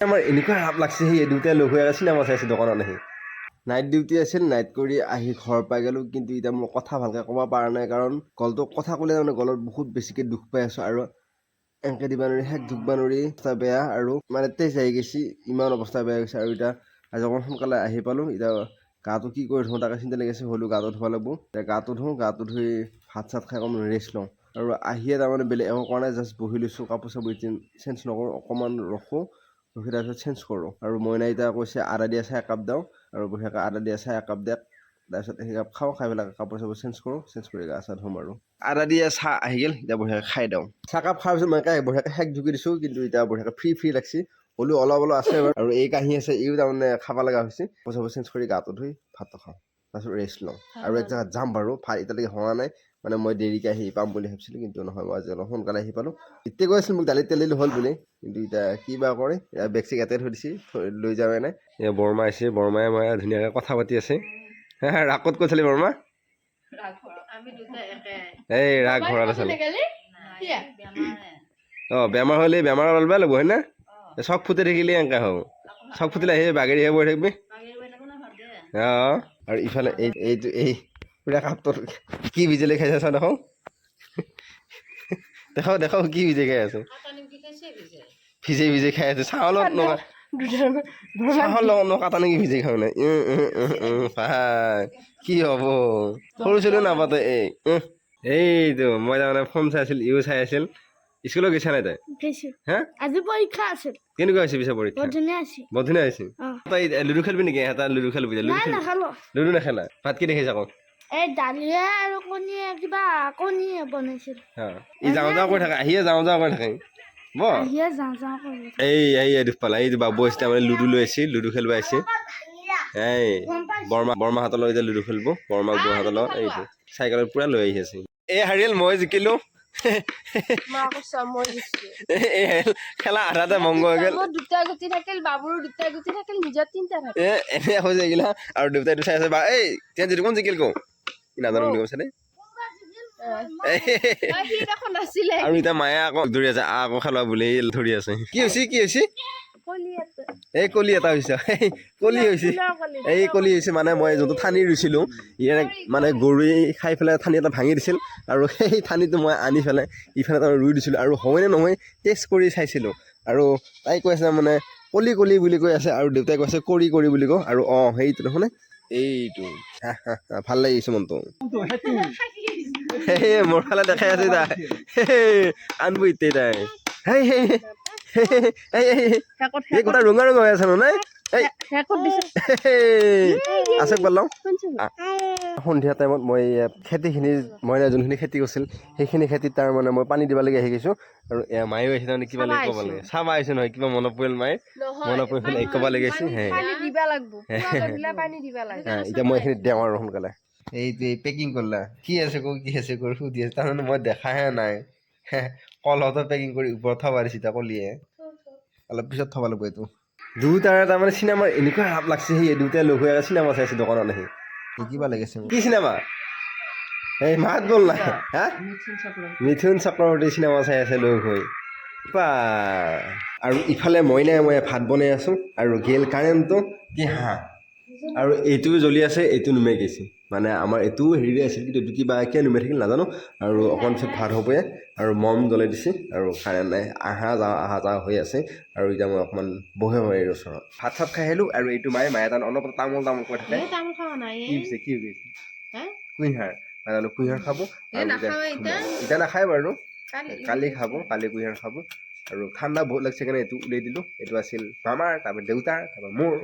আমাৰ এনেকুৱা ৰাপ লাগছে, সেই দুটাই লগ হৈ চিনেমা চাইছে দোকানত আহি। নাইট ডিউটি আছিল নাইট কৰি আহি ঘৰ পাই গ'লোঁ, কিন্তু এতিয়া মই কথা ভালকৈ ক'ব পৰা নাই, কাৰণ গলটো কথা ক'লে তাৰমানে গলত বহুত বেছিকৈ দুখ পাই আছোঁ আৰু এনেকৈ দিব নোৱাৰি শেষ দুখ নোৱাৰি বেয়া আৰু মানে তেজ আহি গৈছে, ইমান অৱস্থা বেয়া গৈছে আৰু এতিয়া আজি অকণ সোনকালে আহি পালোঁ, এতিয়া গাটো কি কৰি ধোওঁ তাকে চিন্তা লাগিছে হ'লেও গাটো ধুব লাগিব। এতিয়া গাটো ধুওঁ, গাটো ধুই ভাত চাত খাই অকণমান ৰেষ্ট লওঁ। আৰু আহিয়ে তাৰমানে বেলেগ একো কৰা নাই জাষ্ট বহি লৈছোঁ কাপোৰ চাপোৰ চেঞ্জ নকৰোঁ, অকণমান ৰখোঁ। ৰখি তাৰপিছত চেঞ্জ কৰোঁ। আৰু মইনা এতিয়া কৈছে আদা দিয়া চাহ একাপ দিওঁ। আৰু বঢ়িয়াকৈ আদা দিয়া চাহ একাপ দিয়ক তাৰপিছত সেই কাপ খাওঁ খাই পেলাই কাপোৰ চাপোৰ চেঞ্জ কৰোঁ চেঞ্জ কৰি গা চা ধুম আৰু। আদা দিয়া চাহ আহি গ'ল এতিয়া বঢ়িয়াকৈ খাই দিওঁ। চাহকাপ খোৱাৰ পিছত মই একে বঢ়িয়াকৈ শেক ঢুকি দিছোঁ কিন্তু এতিয়া বঢ়িয়াকৈ ফ্ৰী ফ্ৰী লাগছে। হ'লেও অলপ অলপ আছে বাৰু। আৰু এই কাঁহী আছে ইও তাৰমানে খাব লগা হৈছে। কাপোৰ চাপোৰ চেঞ্জ কৰি গাটো ধুই ভাতটো খাওঁ। তাৰপিছত ৰেষ্ট লওঁ। আৰু এক জেগাত যাম বাৰু। ভাত এতিয়ালৈকে হোৱা নাই। মানে মই দেৰিকৈ আহি পাম বুলি ভাবিছিলোঁ কিন্তু নহয় মই আজি অলপ সোনকালে আহি পালোঁ। এতিয়া কৈ আছিল মোক দালি তেল দিলে হ'ল বুলি। কিন্তু এতিয়া কি বা কৰে এতিয়া বেগ চেগ ইয়াতে থৈ দিছে লৈ যাৱে নাই। বৰমা আহিছে বৰমাই মই ধুনীয়াকৈ কথা পাতি আছে। ৰাগত কৈছিলি বৰমা? আমি দুটা একে। এই ৰাগ ঘৰত আছে নেগেলি অঁ বেমাৰ হ'লে বেমাৰ ওলাব লাগিব হয় না? চক ফুটি থাকিলে এনেকৈ হ'ব চক ফুটিলে আহি বাগেৰি আহি বহি থাকিবি। অঁ আৰু ইফালে এই এইটো এই পুৰা কাপটোৰ কি বিজুলী খাইছে চা দেখোন। দেখাও দেখাও কি বিজে খাই আছে। ভিজে ভিজে খাই আছে। চাউলত নকা চাহৰ লগত নকাটা নেকি ভিজে খাওঁ নাই ভাই কি হ'ব? সৰু ছোৱালীও নাপাতে এই। এইটো মই তাৰমানে ফোন চাই আছিল ইও চাই আছিল। স্কুলত গৈছা নাই তাই? হা? আজি পৰীক্ষা আছিল। কেনেকুৱা হৈছে পিছে পৰীক্ষা? বৰ ধুনীয়া আছিল। বৰ ধুনীয়া হৈছে। তই লুডু খেলিবি নেকি? এটা লুডু খেলিবি লুডু নাখালো। লুডু নেখেলা? ভাত কি দেখিছা আকৌ? এই দালিয়ে আৰু কণীয়ে কিবা কণীয়ে বনাইছিল। ই যাওঁ যাওঁ কৰি থাকে আহিয়ে যাওঁ যাওঁ কৰি থাকে। ব এই এই দুখ পালা এই বাবু আহিছে তাৰমানে লুডু লৈ আহিছে লুডু খেলিব আহিছে। এই বৰমা বৰমাহঁতৰ লগত এতিয়া লুডু খেলিব বৰমাক বৰমাহঁতৰ লগত এইটো চাইকেলত পূৰা লৈ আহি আছে। এই হাৰিয়েল মই জিকিলোঁ। খেলা আধাতে মংগ হৈ গ'ল। দুটা গুটি থাকিল বাবুৰ দুটা গুটি থাকিল নিজৰ তিনিটা থাকিল। এ এনে হৈ যায় আৰু দেউতাইটো চাই আছে বা এই তেতিয়া যিটো কোন জিকিল কওঁ। নাজানো বুলি কৈছে আৰু এতিয়া মায়ে আকৌ ধৰি আছে আকৌ খেলোৱা বুলি ধৰি আছে। কি হৈছে কি হৈছে? এই কলি এটা হৈছে কলি হৈছে, এই কলি হৈছে মানে মই যোনটো ঠানি ৰুইছিলোঁ, ইয়াৰে মানে গৰুৱে খাই পেলাই ঠানি এটা ভাঙি দিছিল আৰু সেই ঠানিটো মই আনি পেলাই ইফালে তাৰ ৰুই দিছিলোঁ আৰু হয়নে নহয় টেষ্ট কৰি চাইছিলোঁ। আৰু তাই কৈ আছে মানে কলি কলি বুলি কৈ আছে আৰু দেউতাই কৈছে, কৰি কৰি বুলি কওঁ আৰু অঁ, সেইটো দেখোনে এইটো ভালো লাগিছে মনটো হে মোৰ ফালে দেখাই আছে তাই আনব ইতে তাই গোটা ৰঙা ৰঙা হৈ আছে ন নাই এই হেই, আছে পালাওঁ সন্ধিয়া টাইমত মই খেতিখিনি মই যোনখিনি খেতি কৰিছিল সেইখিনি খেতিত তাৰ মানে মই পানী দিবলগীয়া আহি গৈছোঁ। আৰু মায়েও আহিছে তাৰমানে কিবা লাগি ক'ব লাগে। চাব আহিছে নহয় কিবা মনত পৰিল মায়ে মনত পৰি পেলাই ক'ব লাগিছে লাগে। এতিয়া মই এইখিনি দিওঁ আৰু সোনকালে। এইটো এই পেকিং কৰিলা। কি আছে ক কি আছে কৰি সুধি আছে। তাৰমানে মই দেখাহে নাই। কলহতো পেকিং কৰি ওপৰত থব দিছে এতিয়া কলিয়ে। অলপ পিছত থব লাগিব এইটো। দুটাৰে তাৰমানে চিনেমাৰ এনেকুৱা হাপ লাগছে সেই দুটাই লগ হৈ চিনেমা চাইছে দোকানত আহি কিবা লাগিছে কি চিনেমা? এই মাত বল নাই হা? মিথুন চক্ৰৱৰ্তী চিনেমা চাই আছে লগ হৈ। বা আৰু ইফালে মইনাই মই ভাত বনাই আছোঁ আৰু গেল কাৰেণ্টটো কি হাঁহ আৰু এইটোও জ্বলি আছে এইটো নুমাই গৈছে মানে আমাৰ এইটোও হেৰি আছিল কিন্তু এইটো কিবা কিয় নুমাই থাকিল নাজানো। আৰু অকণ পিছত ভাত হ'বয়ে আৰু মম জ্বলাই দিছে আৰু কাৰেণ্ট নাই আহা যাওঁ আহা যাওঁ হৈ আছে। আৰু এতিয়া মই অকণমান বহে হয় এই ওচৰত। ভাত চাত খাই আহিলোঁ আৰু এইটো মায়ে মায়ে তাত অলপ তামোল তামোল কৈ থাকে। কি হৈছে কি হৈছে? হে? কুঁহিয়াৰ। নাজানো কুঁহিয়াৰ খাব এতিয়া নাখায় বাৰু। কালি কালি খাব কালি কুঁহিয়াৰ খাব। আৰু ঠাণ্ডা বহুত লাগিছে কাৰণে এইটো উলিয়াই দিলোঁ। এইটো আছিল মামাৰ তাৰপৰা দেউতাৰ তাৰপৰা মোৰ।